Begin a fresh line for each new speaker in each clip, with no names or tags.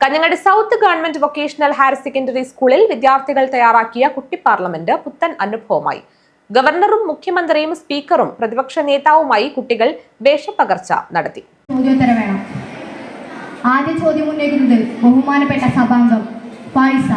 Kanhangad south government vocational higher secondary സ്കൂളിൽ വിദ്യാർത്ഥികൾ തയ്യാറാക്കിയ കുട്ടി പാർലമെന്റ് പുത്തൻ അനുഭവമായി. ഗവർണറും മുഖ്യമന്ത്രിയും സ്പീക്കറും പ്രതിപക്ഷ നേതാവുമായി കുട്ടികൾ വേഷപ്പകർച്ച നടത്തി.
ആദ്യ ചോദ്യം ഉന്നയിക്കുന്നത് ബഹുമാനപ്പെട്ട സഭാംഗം പായിസ.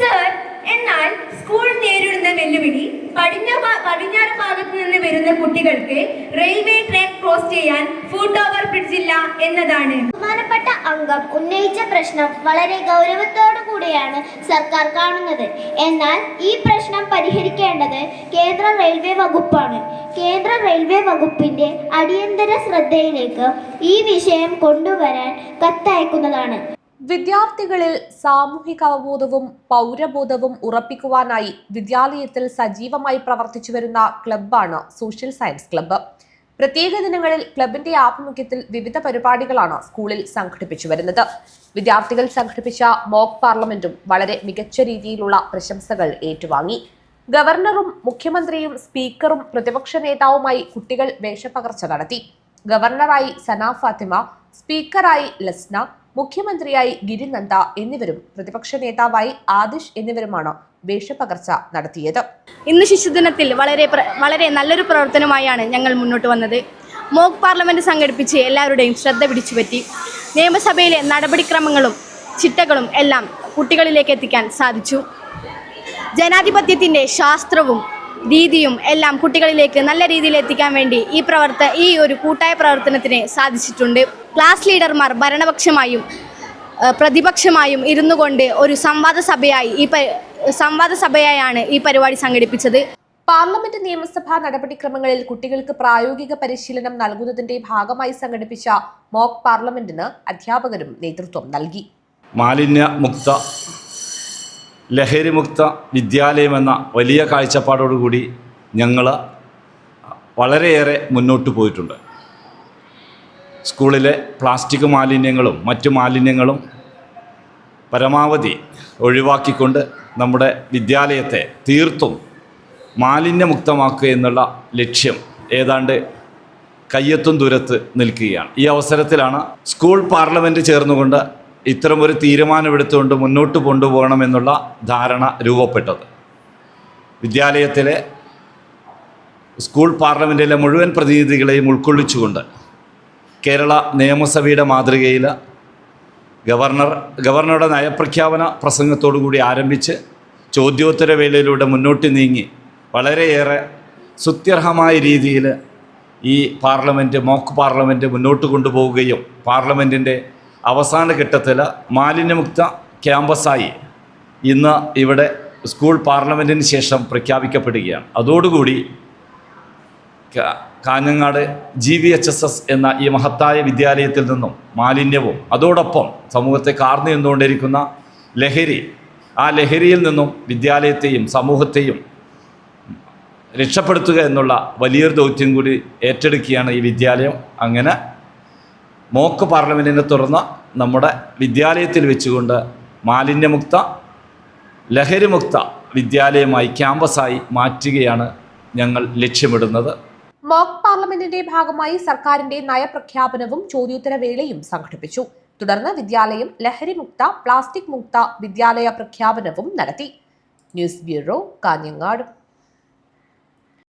സർ എന്നാൽ സ്കൂൾ നേരിടുന്ന വെല്ലുവിളി പടിഞ്ഞ പടിഞ്ഞാറ് ഭാഗത്ത് നിന്ന് വരുന്ന കുട്ടികൾക്ക് റെയിൽവേ ട്രാക്ക് ക്രോസ് ചെയ്യാൻ ഫുട് ഓവർ ബ്രിഡ്ജ് ഇല്ല എന്നതാണ്.
ബഹുമാനപ്പെട്ട അംഗം ഉന്നയിച്ച പ്രശ്നം വളരെ ഗൗരവത്തോടു കൂടിയാണ് സർക്കാർ കാണുന്നത്. എന്നാൽ ഈ പ്രശ്നം പരിഹരിക്കേണ്ടത് കേന്ദ്ര റെയിൽവേ വകുപ്പാണ്. കേന്ദ്ര റെയിൽവേ വകുപ്പിന്റെ അടിയന്തര ശ്രദ്ധയിലേക്ക് ഈ വിഷയം കൊണ്ടുവരാൻ കത്തയക്കുന്നതാണ്.
വിദ്യാർത്ഥികളിൽ സാമൂഹിക അവബോധവും പൗരബോധവും ഉറപ്പിക്കുവാനായി വിദ്യാലയത്തിൽ സജീവമായി പ്രവർത്തിച്ചു വരുന്ന ക്ലബ്ബാണ് സോഷ്യൽ സയൻസ് ക്ലബ്ബ്. പ്രത്യേക ദിനങ്ങളിൽ ക്ലബിന്റെ ആഭിമുഖ്യത്തിൽ വിവിധ പരിപാടികളാണ് സ്കൂളിൽ സംഘടിപ്പിച്ചു വരുന്നത്. വിദ്യാർത്ഥികൾ സംഘടിപ്പിച്ച മോക്ക് പാർലമെന്റും വളരെ മികച്ച രീതിയിലുള്ള പ്രശംസകൾ ഏറ്റുവാങ്ങി. ഗവർണറും മുഖ്യമന്ത്രിയും സ്പീക്കറും പ്രതിപക്ഷ നേതാവുമായി കുട്ടികൾ വേഷപ്പകർച്ച നടത്തി. ഗവർണറായി സന ഫാത്തിമ സ്പീക്കറായി ലസ്ന മുഖ്യമന്ത്രിയായി ഗിരിനന്ദ എന്നിവരും പ്രതിപക്ഷ നേതാവായി ആദിഷ് എന്നിവരുമാണ് വേഷപ്പകർച്ച നടത്തിയത്.
ഇന്ന് ശിശുദിനത്തിൽ വളരെ വളരെ നല്ലൊരു പ്രവർത്തനമായാണ് ഞങ്ങൾ മുന്നോട്ട് വന്നത്. മോക്ക് പാർലമെന്റ് സംഘടിപ്പിച്ച് എല്ലാവരുടെയും ശ്രദ്ധ പിടിച്ചുപറ്റി നിയമസഭയിലെ നടപടിക്രമങ്ങളും ചിട്ടകളും എല്ലാം കുട്ടികളിലേക്ക് എത്തിക്കാൻ സാധിച്ചു. ജനാധിപത്യത്തിന്റെ ശാസ്ത്രവും രീതിയും എല്ലാം കുട്ടികളിലേക്ക് നല്ല രീതിയിൽ എത്തിക്കാൻ വേണ്ടി ഈ പ്രവർത്ത ഈ ഒരു കൂട്ടായ പ്രവർത്തനത്തിന് സാധിച്ചിട്ടുണ്ട്. ക്ലാസ് ലീഡർമാർ ഭരണപക്ഷമായും പ്രതിപക്ഷമായും ഇരുന്നു കൊണ്ട് ഒരു സംവാദ സഭയായി ഈ സംവാദ സഭയായാണ് ഈ പരിപാടി സംഘടിപ്പിച്ചത്.
പാർലമെന്റ് നിയമസഭാ നടപടിക്രമങ്ങളിൽ കുട്ടികൾക്ക് പ്രായോഗിക പരിശീലനം നൽകുന്നതിന്റെ ഭാഗമായി സംഘടിപ്പിച്ച മോക്ക് പാർലമെന്റിന് അധ്യാപകരും നേതൃത്വം നൽകി.
മാലിന്യമുക്ത ലഹരിമുക്ത വിദ്യാലയമെന്ന വലിയ കാഴ്ചപ്പാടോടുകൂടി ഞങ്ങൾ വളരെയേറെ മുന്നോട്ട് പോയിട്ടുണ്ട്. സ്കൂളിലെ പ്ലാസ്റ്റിക് മാലിന്യങ്ങളും മറ്റു മാലിന്യങ്ങളും പരമാവധി ഒഴിവാക്കിക്കൊണ്ട് നമ്മുടെ വിദ്യാലയത്തെ തീർത്തും മാലിന്യമുക്തമാക്കുക എന്നുള്ള ലക്ഷ്യം ഏതാണ്ട് കയ്യെത്തും ദൂരത്ത് നിൽക്കുകയാണ്. ഈ അവസരത്തിലാണ് സ്കൂൾ പാർലമെന്റ് ചേർന്നുകൊണ്ട് ഇത്തരമൊരു തീരുമാനമെടുത്തുകൊണ്ട് മുന്നോട്ട് കൊണ്ടുപോകണമെന്നുള്ള ധാരണ രൂപപ്പെട്ടത്. വിദ്യാലയത്തിലെ സ്കൂൾ പാർലമെന്റിലെ മുഴുവൻ പ്രതിനിധികളെയും ഉൾക്കൊള്ളിച്ചുകൊണ്ട് കേരള നിയമസഭയുടെ മാതൃകയിൽ ഗവർണർ ഗവർണറുടെ നയപ്രഖ്യാപന പ്രസംഗത്തോടു കൂടി ആരംഭിച്ച് ചോദ്യോത്തര വേളയിലൂടെ മുന്നോട്ട് നീങ്ങി വളരെയേറെ സുത്യർഹമായ രീതിയിൽ ഈ പാർലമെന്റ് മോക്ക് പാർലമെന്റ് മുന്നോട്ട് കൊണ്ടുപോവുകയും പാർലമെന്റിന്റെ അവസാന ഘട്ടത്തിൽ മാലിന്യമുക്ത ക്യാമ്പസായി ഇന്ന് ഇവിടെ സ്കൂൾ പാർലമെന്റിന് ശേഷം പ്രഖ്യാപിക്കപ്പെടുകയാണ്. അതോടുകൂടി Kanhangad G V H S S എന്ന ഈ മഹത്തായ വിദ്യാലയത്തിൽ നിന്നും മാലിന്യവും അതോടൊപ്പം സമൂഹത്തെ കാർന്നു നിന്നുകൊണ്ടിരിക്കുന്ന ലഹരി ആ ലഹരിയിൽ നിന്നും വിദ്യാലയത്തെയും സമൂഹത്തെയും രക്ഷപ്പെടുത്തുക എന്നുള്ള വലിയൊരു ദൗത്യം കൂടി ഏറ്റെടുക്കുകയാണ് ഈ വിദ്യാലയം. അങ്ങനെ മോക്ക് പാർലമെന്റിനെ തുറന്ന് നമ്മുടെ വിദ്യാലയത്തിൽ വെച്ചുകൊണ്ട് മാലിന്യമുക്ത ലഹരിമുക്ത വിദ്യാലയമായി ക്യാമ്പസായി മാറ്റുകയാണ് ഞങ്ങൾ ലക്ഷ്യമിടുന്നത്.
മോക്ക് പാർലമെന്റിന്റെ ഭാഗമായി സർക്കാരിന്റെ നയപ്രഖ്യാപനവും ചോദ്യോത്തര വേളയും സംഘടിപ്പിച്ചു. തുടർന്ന് വിദ്യാലയം ലഹരി മുക്ത പ്ലാസ്റ്റിക് മുക്ത വിദ്യാലയ പ്രഖ്യാപനവും നടത്തി. News bureau Kanhangad.